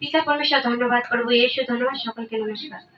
পিতা পরমেশ্বর ধন্যবাদ করব এসো ধন্যবাদ সকলকে নমস্কার।